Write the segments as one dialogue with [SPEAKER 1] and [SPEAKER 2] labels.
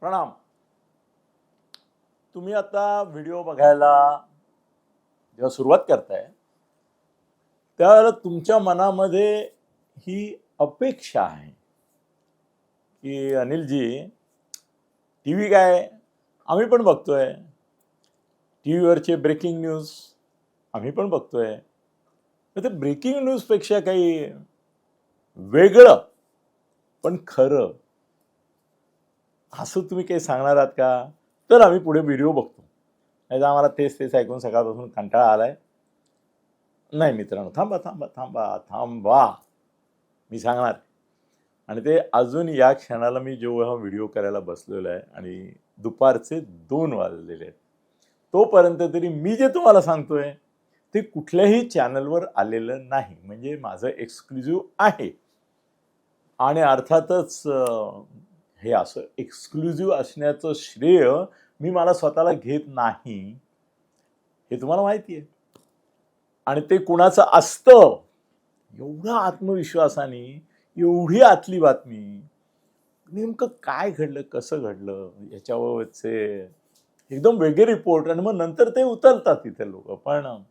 [SPEAKER 1] प्रणाम. तुम्ही आता व्हिडिओ बघायला जेव्हा सुरुवात करताय तर तुमच्या मनामध्ये ही अपेक्षा आहे की अनिलजी टी व्ही काय? आम्ही पण बघतोय. टी व्हीवरचे ब्रेकिंग न्यूज आम्ही पण बघतोय. तर ते ब्रेकिंग न्यूजपेक्षा काही वेगळं पण खरं असं तुम्ही काही सांगणार आहात का? तर आम्ही पुढे व्हिडिओ बघतो. नाही तर आम्हाला तेच तेच ऐकून सकाळपासून कंटाळा आला आहे नाही मित्रांनो थांबा थांबा थांबा थांबा. मी सांगणार. आणि ते अजून या क्षणाला मी जेव्हा हा व्हिडिओ करायला बसलेलो आहे आणि दुपारचे दोन वाजलेले आहेत तोपर्यंत तरी मी जे तुम्हाला सांगतोय ते कुठल्याही चॅनलवर आलेलं नाही. म्हणजे माझं एक्सक्लुझिव्ह आहे. आणि अर्थातच हे असं एक्सक्लुझिव्ह असण्याचं श्रेय मी मला स्वतःला घेत नाही. हे तुम्हाला माहिती आहे. आणि ते कुणाचं असतं? एवढं आत्मविश्वासाने एवढी आतली बातमी. नेमकं काय घडलं? कसं घडलं? याच्याबाबतचे एकदम वेगळे रिपोर्ट आणि मग नंतर ते उतरतात तिथे लोक. पण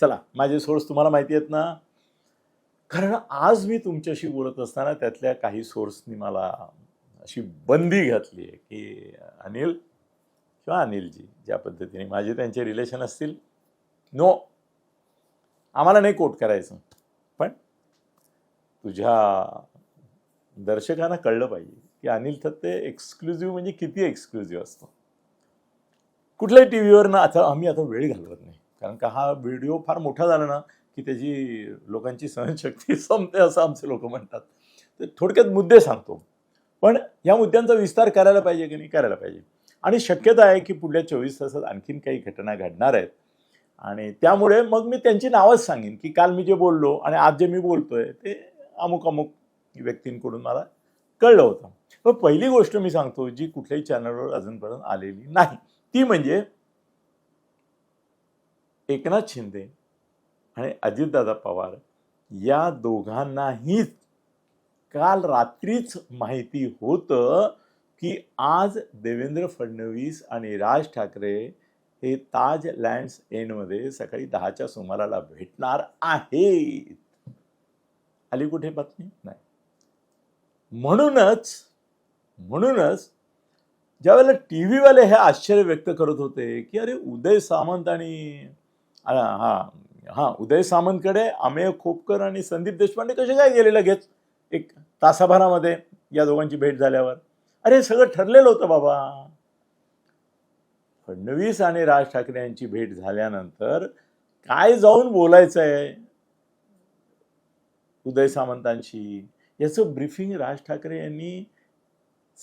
[SPEAKER 1] चला माझे सोर्स तुम्हाला माहिती आहेत ना? कारण आज मी तुमच्याशी बोलत असताना त्यातल्या काही सोर्सनी मला अशी बंदी घातली आहे की अनिल किंवा अनिलजी ज्या पद्धतीने माझे त्यांचे रिलेशन असतील नो. आम्हाला नाही कोट करायचं. पण तुझ्या दर्शकांना कळलं पाहिजे की अनिल थत्ते एक्सक्लुझिव्ह म्हणजे किती एक्सक्लुझिव्ह असतो. कुठल्याही टी व्हीवर ना आता आम्ही आता वेळ घालवत नाही. कारण का हा व्हिडिओ फार मोठा झाला ना की त्याची लोकांची सहनशक्ती संपते असं आमचे लोक म्हणतात. तर थोडक्यात मुद्दे सांगतो. पण या मुद्द्यांचा विस्तार करायला पाहिजे की नाही? करायला पाहिजे. आणि शक्यता आहे की पुढल्या चोवीस तासात आणखीन काही घटना घडणार आहेत. आणि त्यामुळे मग मी त्यांची नावच सांगेन की काल मी जे बोललो आणि आज जे मी बोलतोय ते अमुक अमुक व्यक्तींकडून मला कळलं होतं. पण पहिली गोष्ट मी सांगतो जी कुठल्याही चॅनलवर अजूनपर्यंत आलेली नाही ती म्हणजे एकनाथ शिंदे आणि अजितदादा पवार या दोघांनाहीच काल रात्रीच माहिती होतं की आज देवेंद्र फडणवीस आणि राज ठाकरे हे ताज लँड्स एंडमध्ये सकाळी दहाच्या सुमाराला भेटणार आहेत. आली कुठे बातमी? नाही. म्हणूनच म्हणूनच ज्यावेळेला टी व्हीवाले हे आश्चर्य व्यक्त करत होते की अरे उदय सामंत आणि हा हा हां उदय सामंतकडे अमेय खोपकर आणि संदीप देशपांडे कसे काय गेले लगेच? एक तासाभरामध्ये या दोघांची भेट झाल्यावर. अरे सगळं ठरलेलं होतं बाबा. फडणवीस आणि राज ठाकरे यांची भेट झाल्यानंतर काय जाऊन बोलायचं आहे उदय सामंतांशी. याचं ब्रीफिंग राज ठाकरे यांनी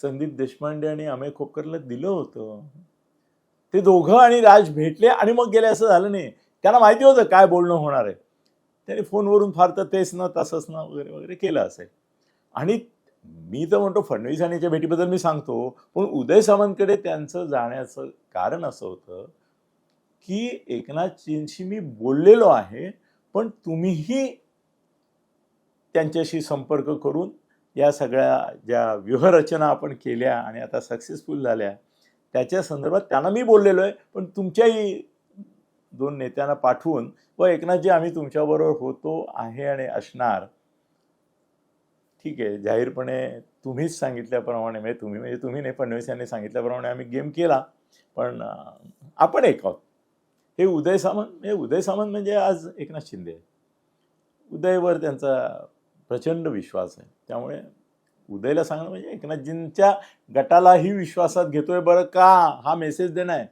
[SPEAKER 1] संदीप देशपांडे आणि अमेय खोपकरला दिलं होतं. ते दोघं आणि राज भेटले आणि मग गेले असं झालं नाही. त्यांना माहिती होतं काय बोलणं होणार आहे. त्याने फोनवरून फार तर तेच ना तसंच ना वगैरे वगैरे केलं असेल. आणि मी तर म्हणतो फडणवीस आणि याच्या भेटीबद्दल मी सांगतो पण उदय सामंतकडे त्यांचं जाण्याचं कारण असं होतं की एकनाथजींशी मी बोललेलो आहे पण तुम्हीही त्यांच्याशी संपर्क करून या सगळ्या ज्या व्यूहरचना आपण केल्या आणि आता सक्सेसफुल झाल्या त्याच्या संदर्भात त्यांना मी बोललेलो आहे पण तुमच्याही दोन नेत्यांना पाठवून व एकनाथजी आम्ही तुमच्याबरोबर होतो आहे आणि असणार. ठीक आहे जाहीरपणे तुम्हीच सांगितल्याप्रमाणे म्हणजे तुम्ही म्हणजे तुम्ही नाही फडणवीस यांनी सांगितल्याप्रमाणे आम्ही गेम केला पण आपण एक आहोत. हे उदय सामंत म्हणजे उदय सामंत म्हणजे आज एकनाथ शिंदे. आहे. उदयवर त्यांचा प्रचंड विश्वास आहे. त्यामुळे उदयला सांगणं म्हणजे एकनाथजींच्या गटालाही विश्वासात घेतोय बरं का? हा मेसेज देणं आहे.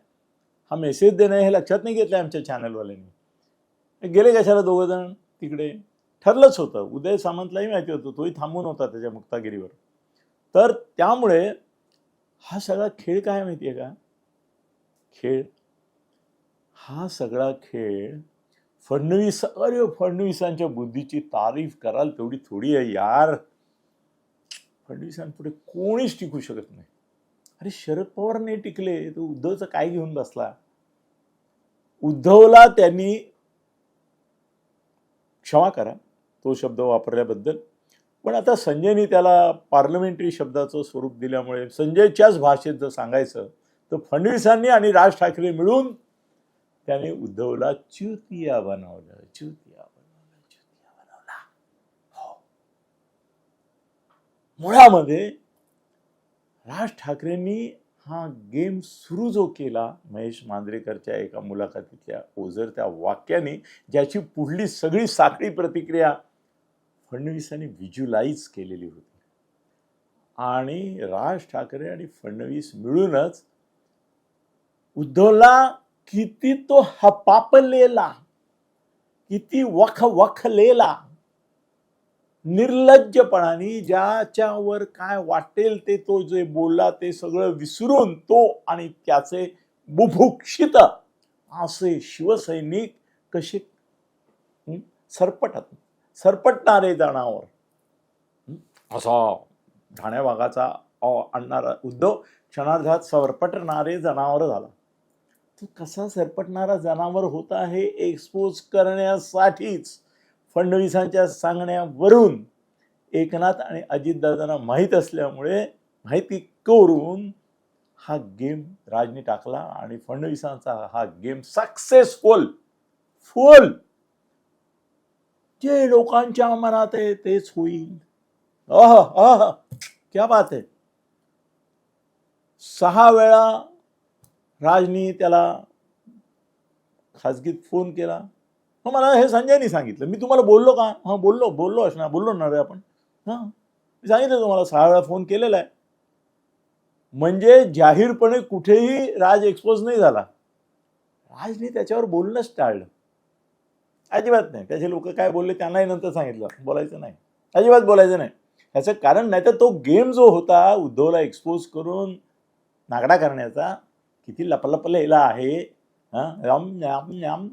[SPEAKER 1] हा मेसेज देणं हे लक्षात नाही घेतलं आमच्या चॅनलवाल्यांनी गेले कशाला दोघं जण? तिकडे ठरलंच होतं. उदय सामंतलाही माहिती होतं. तोही थांबून होता त्याच्या मुक्तागिरीवर. तर त्यामुळे हा सगळा खेळ काय माहिती आहे का? खेळ. हा सगळा खेळ फडणवीस अरे फडणवीसांच्या बुद्धीची तारीफ कराल तेवढी थोडी आहे यार. फडणवीसांपुढे कोणीच टिकू शकत नाही. अरे शरद पवार नाही टिकले. तो उद्धवचं काय घेऊन बसला? उद्धवला त्यांनी क्षमा करा तो शब्द वापरल्याबद्दल. पण आता संजयनी त्याला पार्लमेंटरी शब्दाचं स्वरूप दिल्यामुळे संजयच्याच भाषेत जर सांगायचं तर फडणवीसांनी आणि राज ठाकरे मिळून त्याने उद्धवला च्युतिया बनवलं च्युतिया बनवलं च्युतिया बनवला. हो. मुळामध्ये राज ठाकरेंनी हा गेम सुरू जो केला महेश मांजरेकरच्या एका मुलाखतीतल्या ओझर त्या वाक्याने ज्याची पुढली सगळी साखळी प्रतिक्रिया फडणवीसांनी व्हिज्युलाइज केलेली होती. आणि राज ठाकरे आणि फडणवीस मिळूनच उद्धवला किती तो हपापलेला किती वख वखलेला निर्लज्जपणाने ज्याच्यावर काय वाटेल ते तो जे बोलला ते सगळं विसरून तो आणि त्याचे बुभुक्षित असे शिवसैनिक कसे सरपटत सरपटणारे जनावर. असा ठाण्या भागाचा आणणारा उद्धव क्षणार्धात सरपटणारे जनावर झाला. तो कसा सरपटणारा जनावर होता हे एक्सपोज करण्यासाठीच फडणवीसांच्या सांगण्यावरून एकनाथ आणि अजितदादांना माहीत असल्यामुळे माहिती करून हा गेम राजनी टाकला आणि फडणवीसांचा हा गेम सक्सेसफुल फुल. जे लोकांच्या मनात आहे तेच होईल. अह अह क्या बात आहे. सहा वेळा राजनी त्याला खाजगीत फोन केला. मग मला हे संजयनी सांगितलं. मी तुम्हाला बोललो का? हां बोललो बोललो असणार बोललो ना रे आपण. हां. मी सांगितलं तुम्हाला सहा वेळा फोन केलेला आहे. म्हणजे जाहीरपणे कुठेही राज एक्सपोज नाही झाला. राजने त्याच्यावर बोलणंच टाळलं. अजिबात नाही. त्याचे लोक काय बोलले त्यांनाही नंतर सांगितलं. बोलायचं नाही. अजिबात बोलायचं नाही. ह्याचं कारण नाही तर तो गेम जो होता उद्धवला एक्सपोज करून नागडा करण्याचा किती लपलपलेला आहे. हां राम न्याम न्याम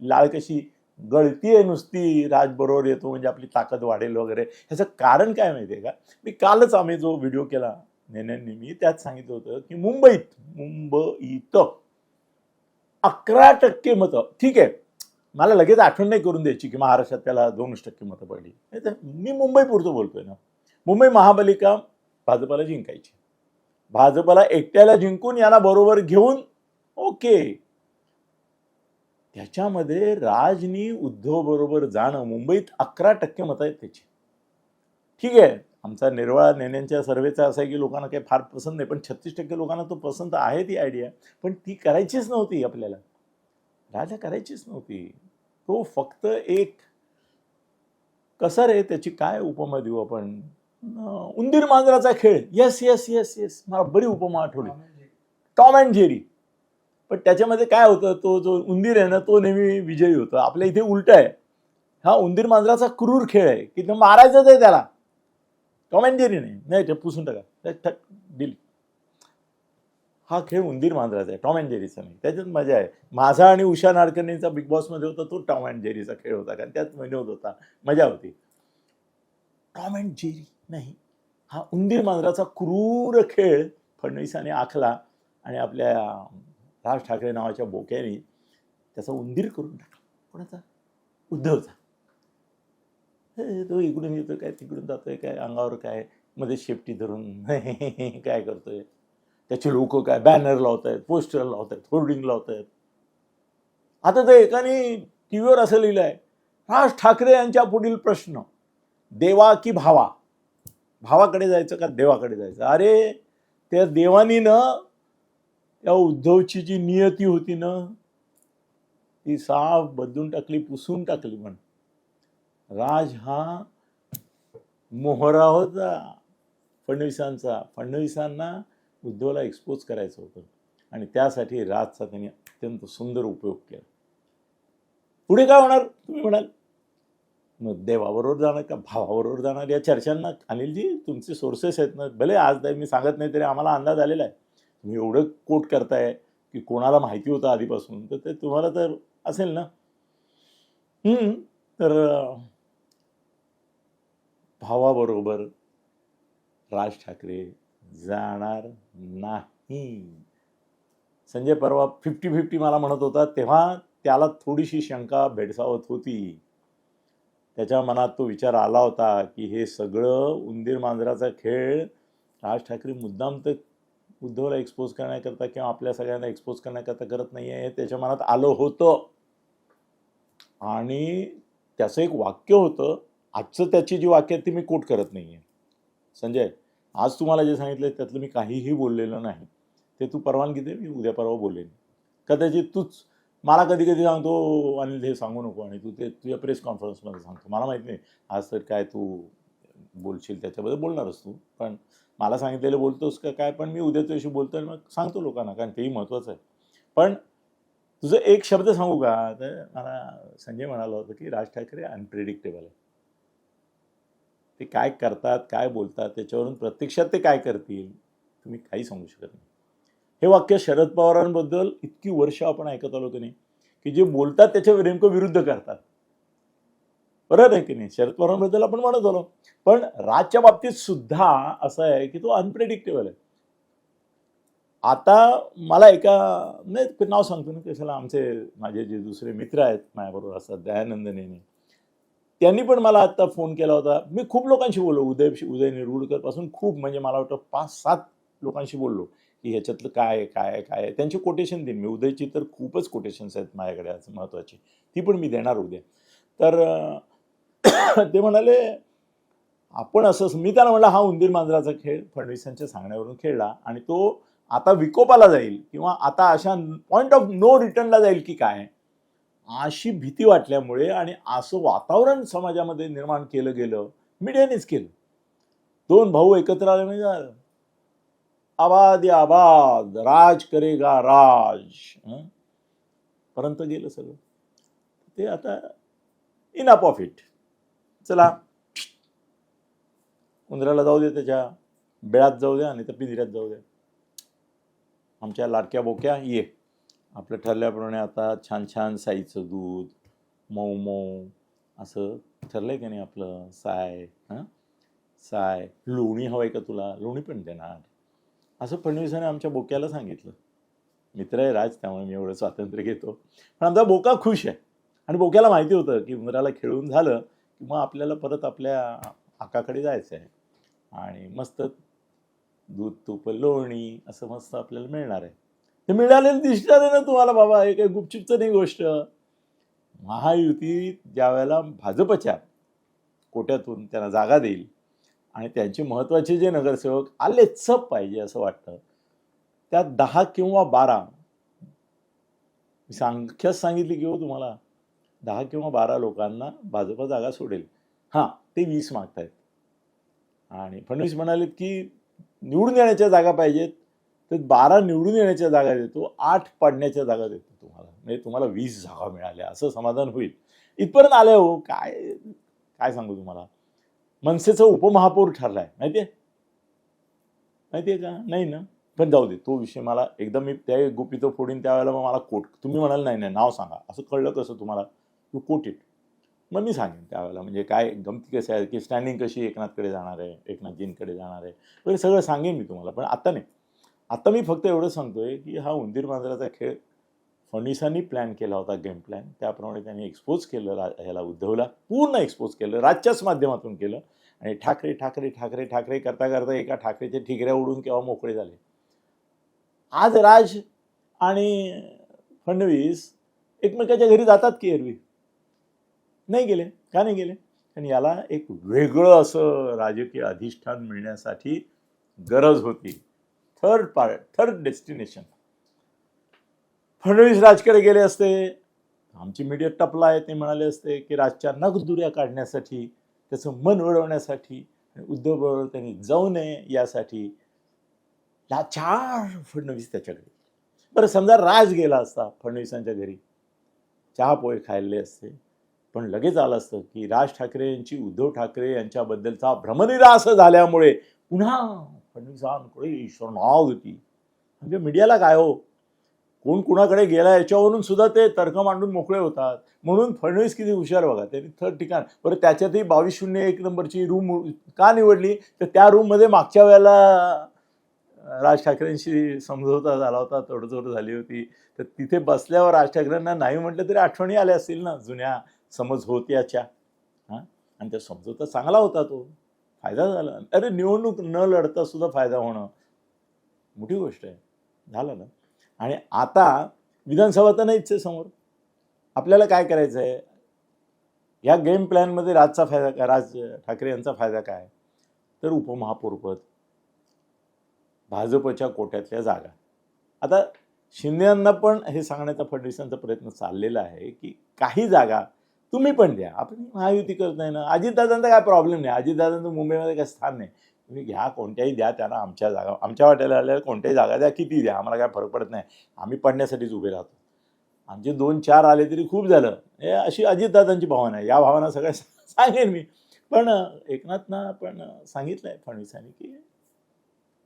[SPEAKER 1] लाळ कशी गळती आहे नुसती राजबरोबर येतो म्हणजे आपली ताकद वाढेल वगैरे. ह्याचं कारण काय माहिती आहे का? मी कालच आम्ही जो व्हिडिओ केला नेण्यांनी मी त्यात सांगितलं होतं की मुंबईत मुंबईत अकरा टक्के मतं ठीक आहे मला लगेच आठवण नाही करून द्यायची की महाराष्ट्रात त्याला दोनच टक्के मतं पडली. नाही तर मी मुंबई पुरतं बोलतोय ना. मुंबई महापालिका भाजपाला जिंकायची. भाजपाला एकट्याला जिंकून याला बरोबर घेऊन ओके. त्याच्यामध्ये राजनी उद्धव बरोबर जाणं मुंबईत अकरा टक्के मतं आहेत त्याची. ठीक आहे आमचा निर्वाळा नेण्यांच्या सर्वेचा असा आहे की लोकांना काही फार पसंत नाही पण छत्तीस टक्के लोकांना तो पसंत आहे ती आयडिया पण ती करायचीच नव्हती आपल्याला. राजा करायचीच नव्हती. तो फक्त एक कसं रे त्याची काय उपमा देऊ आपण? उंदीर मांजराचा खेळ. येस येस येस येस मला बरी उपमा आठवली. Tom and Jerry. पण त्याच्यामध्ये काय होतं तो जो उंदीर आहे ना तो नेहमी विजयी होतो. आपल्या इथे उलट आहे. हा उंदीर मांजराचा क्रूर खेळ आहे. की तो मारायचंच आहे त्याला. टॉम अँड जेरी नाही नाही ते पुसून टाका. ठक दिल हा खेळ उंदीर मांजराचा आहे. टॉम अँड जेरीचा नाही त्याच्यात मजा आहे. माझा आणि उषा नाडकर्णीचा बिग बॉसमध्ये होता तो टॉम अँड जेरीचा खेळ होता. कारण त्यात विनोद होता. मजा होती. टॉम अँड जेरी नाही. हा उंदीर मांजराचा क्रूर खेळ फडणवीसाने आखला आणि आपल्या राज ठाकरे नावाच्या बोक्याने त्याचा उंदीर करून टाकला. कोणाचा? उद्धवचा. हे तो इकडून येतोय काय तिकडून जातोय काय अंगावर काय मध्ये शेपटी धरून काय करतोय? त्याचे लोक काय बॅनर लावत आहेत पोस्टर लावत आहेत होर्डिंग लावत आहेत आता तर एकाने टी व्हीवर असं लिहिलं आहे राज ठाकरे यांच्या पुढील प्रश्न देवा की भावा? भावाकडे जायचं का देवाकडे जायचं? अरे त्या देवानी ना त्या उद्धवची जी नियती होती ना ती साफ बदलून टाकली पुसून टाकली पण राज हा मोहरा होता. फडणवीसांचा. फडणवीसांना उद्धवला एक्सपोज करायचं होतं. आणि त्यासाठी राजचा त्यांनी अत्यंत सुंदर उपयोग केला. पुढे काय होणार? तुम्ही म्हणाल. मग देवाबरोबर जाणार का भावाबरोबर जाणार या चर्चांना? अनिलजी तुमचे सोर्सेस आहेत ना. भले आज मी सांगत नाही तरी आम्हाला अंदाज आलेला आहे. तुम्ही एवढं कोट करताय की कोणाला माहिती होतं आधीपासून तर ते तुम्हाला तर असेल ना. हम्म, तर भावाबरोबर राज ठाकरे जाणार नाही. संजय परवा फिफ्टी फिफ्टी मला म्हणत होता तेव्हा त्याला थोडीशी शंका भेडसावत होती. त्याच्या मनात तो विचार आला होता की हे सगळं उंदीर मांजराचा खेळ राज ठाकरे मुद्दाम तर उद्धवला एक्सपोज करण्याकरता किंवा आपल्या सगळ्यांना एक्सपोज करण्याकरता करत नाही आहे हे त्याच्या मनात आलं होतं. आणि त्याचं एक वाक्य होतं आजचं त्याची जी वाक्य आहेत ती मी कोट करत नाही आहे संजय आज तुम्हाला जे सांगितलं त्यातलं मी काहीही बोललेलं नाही. ते तू परवानगी दे मी उद्या परवा बोलेन. कदाचित तूच मला कधी कधी सांगतो अनिल हे सांगू नको आणि तू ते तुझ्या प्रेस कॉन्फरन्समध्ये सांगतो. मला माहीत नाही आज तर काय तू बोलशील त्याच्याबद्दल बोलणारच तू पण मला सांगितलेलं बोलतोस का काय पण मी उद्या तुझ्याशी बोलतो आणि मग सांगतो लोकांना कारण तेही महत्त्वाचं आहे. पण तुझं एक शब्द सांगू का? तर मला संजय म्हणाला होतं की राज ठाकरे अनप्रिडिक्टेबल आहे. ते काय करतात काय बोलतात त्याच्यावरून प्रत्यक्षात ते काय करतील तुम्ही काही सांगू शकत नाही. हे वाक्य शरद पवारांबद्दल इतकी वर्ष आपण ऐकत आलो की नाही की जे बोलतात त्याच्या नेमकं विरुद्ध करतात. बरोबर आहे की नाही? शरद पवारांबद्दल आपण म्हणत आलो. पण राजच्या बाबतीत सुद्धा असं आहे की तो अनप्रेडिक्टेबल आहे. आता मला एका नाही नाव सांगतो ना कशाला आमचे माझे जे दुसरे मित्र आहेत माझ्याबरोबर असतात दयानंद नेने त्यांनी पण मला आता फोन केला होता. मी खूप लोकांशी बोललो. उदय उदय निरगुडकरपासून खूप म्हणजे मला वाटतं पाच सात लोकांशी बोललो की ह्याच्यातलं काय काय काय त्यांची कोटेशन देईन मी. उदयची तर खूपच कोटेशन्स आहेत माझ्याकडे आज महत्त्वाची ती पण मी देणार उद्या. तर ते म्हणाले आपण असं मी त्याला म्हणलं हा उंदीर मांजराचा खेळ फडणवीसांच्या सांगण्यावरून खेळला आणि तो आता विकोपाला जाईल किंवा आता अशा पॉईंट ऑफ नो रिटर्नला जाईल की काय अशी भीती वाटल्यामुळे आणि असं वातावरण समाजामध्ये निर्माण केलं गेलं मीडियानेच केलं. दोन भाऊ एकत्र आले म्हणजे झालं. आबाद या आबाद राज करेगा राज. पर्यंत गेलं सगळं. ते आता इन ऑफ इट चला. उंदराला जाऊ दे त्याच्या बेळात जाऊ द्या आणि तर पिंजऱ्यात जाऊ द्या आमच्या लाडक्या बोक्या ये. आपलं ठरल्याप्रमाणे आता छान छान साईचं दूध मऊ मऊ असं ठरलंय की नाही आपलं? साय हां? साय लोणी हवं आहे का तुला? लोणी पण देणार. असं फडणवीसाने आमच्या बोक्याला सांगितलं. मित्र आहे राज त्यामुळे मी एवढं स्वातंत्र्य घेतो. पण आमचा बोका खुश आहे. आणि बोक्याला माहिती होतं की उंदराला खेळून झालं किंवा आपल्याला परत आपल्या आकाकडे जायचं आहे आणि मस्त दूध तूप लोणी असं मस्त आपल्याला मिळणार आहे. ते मिळालेलं दिसणार आहे ना तुम्हाला बाबा हे काही गुपचुपचं नाही गोष्ट. महायुती ज्यावेळेला भाजपच्या कोट्यातून त्यांना जागा देईल आणि त्यांचे महत्त्वाचे जे नगरसेवक आले चप पाहिजे असं वाटतं त्यात दहा किंवा बारा मी संख्याच सांगितली की हो तुम्हाला दहा किंवा बारा लोकांना भाजप जागा सोडेल. हां ते वीस मागतायत. आणि फडणवीस म्हणालेत की निवडून येण्याच्या जागा पाहिजेत. तर बारा निवडून येण्याच्या जागा देतो आठ पाडण्याच्या जागा देतो तुम्हाला. म्हणजे तुम्हाला वीस जागा मिळाल्या असं समाधान होईल. इथपर्यंत आले हो काय काय सांगू तुम्हाला? मनसेचा उपमहापौर ठरलाय माहिती आहे का? नाही ना? पण जाऊ दे तो विषय मला एकदम मी त्या गुपितं फोडीन त्यावेळेला मग मला कोट तुम्ही म्हणाल नाही नाही नाव सांगा. असं कळलं कसं तुम्हाला? यू पुट इट मग मी सांगेन त्यावेळेला म्हणजे काय गमती कशी आहे की स्टँडिंग कशी एकनाथकडे जाणार आहे एकनाथजींकडे जाणार आहे वगैरे सगळं सांगेन मी तुम्हाला पण आता नाही. आत्ता मी फक्त एवढं सांगतो आहे की हा उंदीर मांजराचा खेळ फडणवीसांनी प्लॅन केला होता गेम प्लॅन त्याप्रमाणे त्यांनी एक्सपोज केलं रा ह्याला उद्धवला पूर्ण एक्सपोज केलं राज्याच माध्यमातून केलं. आणि ठाकरे ठाकरे ठाकरे ठाकरे करता करता एका ठाकरेच्या ठिकऱ्या उडून केव्हा मोकळे झाले? आज राज आणि फडणवीस एकमेकाच्या घरी जातात की एरवी? नाही गेले का नाही गेले? आणि याला एक वेगळं असं राजकीय अधिष्ठान मिळण्यासाठी गरज होती. Third part third destination Fadnavis राजकडे गेले असते. आमची मीडिया टपला आहे ते म्हणाले असते की राजच्या नगदुऱ्या काढण्यासाठी त्याचं मन वळवण्यासाठी उद्धव बरोबर त्यांनी जाऊ नये यासाठी लाचार फडणवीस त्याच्याकडे बरं समजा राज गेला असता फडणवीसांच्या घरी चहा पोहे खाल्ले असते. पण लगेच आलं असतं की राज ठाकरे यांची उद्धव ठाकरे यांच्याबद्दलचा भ्रमनिरास झाल्यामुळे पुन्हा फडणवीसांकडे होती. म्हणजे मीडियाला काय हो? कोण कुणाकडे गेला याच्यावरून सुद्धा ते तर्क मांडून मोकळे होतात. म्हणून फडणवीस किती हुशार बघा त्यांनी थर्ड ठिकाण. बरं त्याच्यातही बावीस शून्य एक नंबरची रूम का निवडली? तर त्या रूममध्ये मागच्या वेळेला राज ठाकरेंशी समझोता झाला होता तडजोड झाली होती. तर तिथे बसल्यावर राज ठाकरेंना नाही म्हटलं तरी आठवणी आल्या असतील ना जुन्या. समज होत्याच्या. हां? आणि त्या समजवता चांगला होता तो. फायदा झाला. अरे निवडणूक न लढता सुद्धा फायदा होणं. मोठी गोष्ट आहे. झालं ना? आणि आता विधानसभा तर नाहीच आहे समोर. आपल्याला काय करायचं आहे? या गेम प्लॅनमध्ये राजचा फायदा काय राज ठाकरे यांचा फायदा काय? तर उपमहापौरपद. भाजपच्या कोट्यातल्या जागा. आता शिंदे यांना पण हे सांगण्याचा फडणवीसांचा प्रयत्न चाललेला आहे की काही जागा तुम्ही पण द्या. आपण महायुती करत नाही ना. अजितदादांचा काय प्रॉब्लेम नाही. अजितदादांचं मुंबईमध्ये काय स्थान नाही. तुम्ही घ्या कोणत्याही द्या त्यांना आमच्या जागा. आमच्या वाट्याला आल्यावर कोणत्याही जागा द्या किती द्या. आम्हाला काय फरक पडत नाही. आम्ही पडण्यासाठीच उभे राहतो. आमचे दोन चार आले तरी खूप झालं. हे अशी अजितदादांची भावना आहे. या भावना सगळ्या सांगेन मी. पण एकनाथना पण सांगितलं आहे फडणवीसांनी की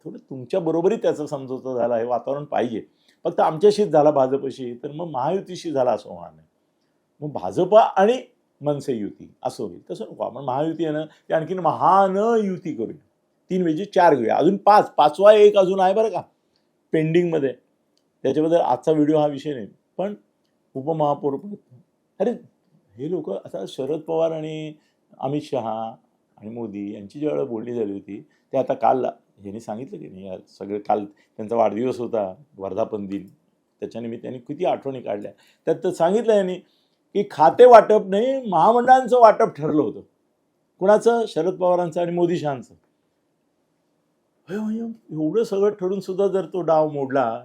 [SPEAKER 1] थोडं तुमच्याबरोबरही त्याचं त्याचा समजोता झाला हे वातावरण पाहिजे. फक्त आमच्याशीच झाला भाजपशी. तर मग महायुतीशी झाला असं होणार नाही. मग भाजप आणि मनसे युती असं होईल. तसं नको आपण महायुती आहे ना ते आणखीन महान युती करूया. तीन वेळची चार घेऊया. अजून पाच पाचवा एक अजून आहे बरं का पेंडिंगमध्ये. त्याच्याबद्दल आजचा व्हिडिओ हा विषय नाही पण उपमहापौर अरे हे लोक आता शरद पवार आणि अमित शहा आणि मोदी यांची ज्यावेळेला बोलणी झाली होती ते आता काल यांनी सांगितलं की नाही यार सगळे काल त्यांचा वाढदिवस होता वर्धापन दिन. त्याच्या किती आठवणी काढल्या. त्यात तर सांगितलं यांनी की खाते वाटप नाही महामंडळांचं वाटप ठरलं होतं. कुणाचं? शरद पवारांचं आणि मोदी शहांचं एवढं सगळं ठरून सुद्धा जर तो डाव मोडला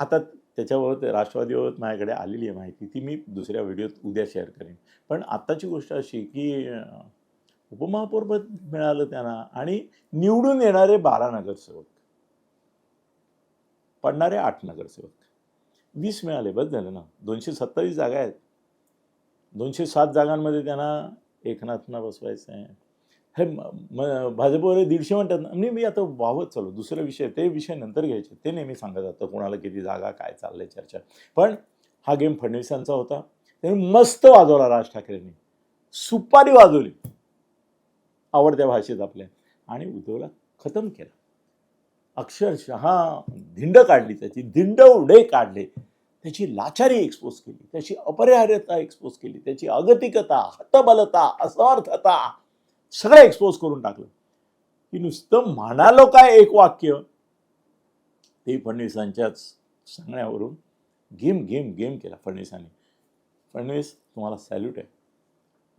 [SPEAKER 1] आता त्याच्याबाबत राष्ट्रवादीबाबत माझ्याकडे आलेली आहे माहिती ती मी दुसऱ्या व्हिडिओत उद्या शेअर करेन. पण आत्ताची गोष्ट अशी की उपमहापौरपद मिळालं त्यांना आणि निवडून येणारे बारा नगरसेवक. पडणारे आठ नगरसेवक. वीस मिळाले बस झालं ना. दोनशे सत्तावीस जागा आहेत. दोनशे सात जागांमध्ये त्यांना एकनाथना बसवायचं आहे. हे म- भाजपवर दीडशे म्हणतात ना. मी आता वावत चालू दुसरा विषय ते विषय नंतर घ्यायचे. ते नेहमी सांगत जातं कोणाला किती जागा काय चाललंय चर्चा. पण हा गेम फडणवीसांचा होता. त्यांनी मस्त वाजवला राज ठाकरेंनी. सुपारी वाजवली. आवडत्या भाषेत आपल्या. आणि उद्धवला खतम केला. अक्षरशः धिंड काढली त्याची धिंड उडे काढले. त्याची लाचारी एक्सपोज केली त्याची अपरिहार्यता एक्सपोज केली त्याची अगतिकता हतबलता असमर्थता सगळं एक्सपोज करून टाकलं. की नुसतं म्हणालो काय एक वाक्य? ते फडणवीसांच्याच सांगण्यावरून गेम गेम गेम केला फडणवीसांनी. फडणवीस तुम्हाला सॅल्यूट आहे.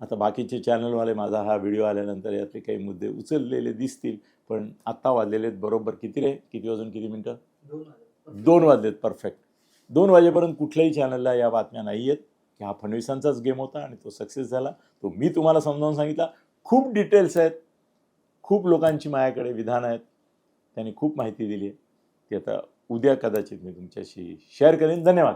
[SPEAKER 1] आता बाकीचे चॅनलवाले माझा हा व्हिडिओ आल्यानंतर यातले काही मुद्दे उचललेले दिसतील पण आत्ता वाजलेले आहेत बरोबर किती रे? किती वाजून किती मिनटं? दोन वाजलेत परफेक्ट दोन वाजेपर्यंत कुठल्याही चॅनलला या बातम्या नाही आहेत की हा फडणवीसांचाच गेम होता आणि तो सक्सेस झाला. तो मी तुम्हाला समजावून सांगितला. खूप डिटेल्स आहेत. खूप लोकांची माझ्याकडे विधान आहेत. त्यांनी खूप माहिती दिली आहे. ती आता उद्या कदाचित मी तुमच्याशी शेअर करेन. धन्यवाद.